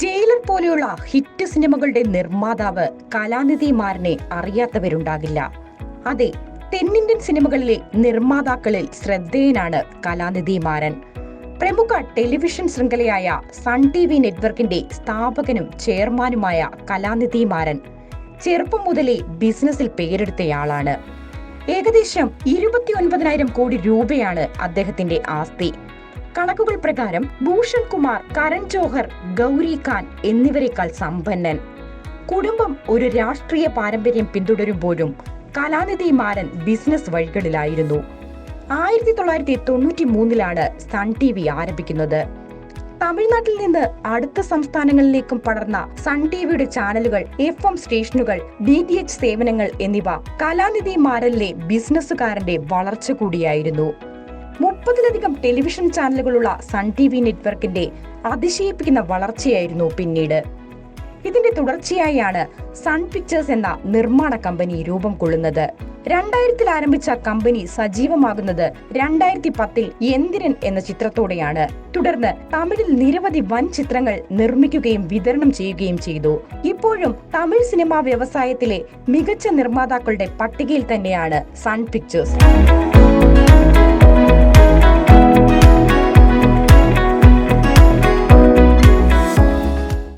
Jailer പോലെയുള്ള hit സിനിമകളുടെ നിർമ്മാതാവ് കലാനിധിമാരനെ അറിയാത്തവരുണ്ടാകില്ല. അതെ തെന്നിന്ത്യൻ സിനിമകളിലെ നിർമ്മാതാക്കളിൽ ശ്രദ്ധേയനാണ് കലാനിധി മാരൻ പ്രമുഖ ടെലിവിഷൻ ശൃംഖലയായ സൺ ടി വി നെറ്റ്വർക്കിന്റെ സ്ഥാപകനും ചെയർമാനുമായ കലാനിധി മാരൻ ചെറുപ്പം മുതലേ ബിസിനസ്സിൽ പേരെടുത്തയാളാണ്. ഏകദേശം ഇരുപത്തിയൊൻപതിനായിരം കോടി രൂപയാണ് അദ്ദേഹത്തിന്റെ ആസ്തി. കണക്കുകൾ പ്രകാരം ഭൂഷൺ കുമാർ കരൺ ജോഹർ ഗൗരി ഖാൻ എന്നിവരെക്കാൾ സമ്പന്നൻ. കുടുംബം ഒരു രാഷ്ട്രീയ പാരമ്പര്യം പിന്തുടരുമ്പോഴും കലാനിധി മാരൻ ബിസിനസ് വഴികളിലായിരുന്നു. ആയിരത്തി തൊള്ളായിരത്തി തൊണ്ണൂറ്റി മൂന്നിലാണ് സൺ ടി വി ആരംഭിക്കുന്നത്. തമിഴ്നാട്ടിൽ നിന്ന് അടുത്ത സംസ്ഥാനങ്ങളിലേക്കും പടർന്ന സൺ ടി വിയുടെ ചാനലുകൾ എഫ് എം സ്റ്റേഷനുകൾ ഡി ടി എച്ച് സേവനങ്ങൾ എന്നിവ കലാനിധി മാരലിലെ ബിസിനസ്സുകാരന്റെ വളർച്ച കൂടിയായിരുന്നു. മുപ്പതിലധികം ടെലിവിഷൻ ചാനലുകളുള്ള സൺ ടി വി നെറ്റ്വർക്കിന്റെ അതിശയിപ്പിക്കുന്ന വളർച്ചയായിരുന്നു പിന്നീട്. ഇതിന്റെ തുടർച്ചയായാണ് സൺ പിക്ചേഴ്സ് എന്ന നിർമ്മാണ കമ്പനി രൂപം കൊള്ളുന്നത്. രണ്ടായിരത്തിൽ ആരംഭിച്ച കമ്പനി സജീവമാകുന്നത് രണ്ടായിരത്തി പത്തിൽ എന്തിരൻ എന്ന ചിത്രത്തോടെയാണ്. തുടർന്ന് തമിഴിൽ നിരവധി വൻ ചിത്രങ്ങൾ നിർമ്മിക്കുകയും വിതരണം ചെയ്യുകയും ചെയ്തു. ഇപ്പോഴും തമിഴ് സിനിമാ വ്യവസായത്തിലെ മികച്ച നിർമ്മാതാക്കളുടെ പട്ടികയിൽ തന്നെയാണ് സൺ പിക്ചേഴ്സ്.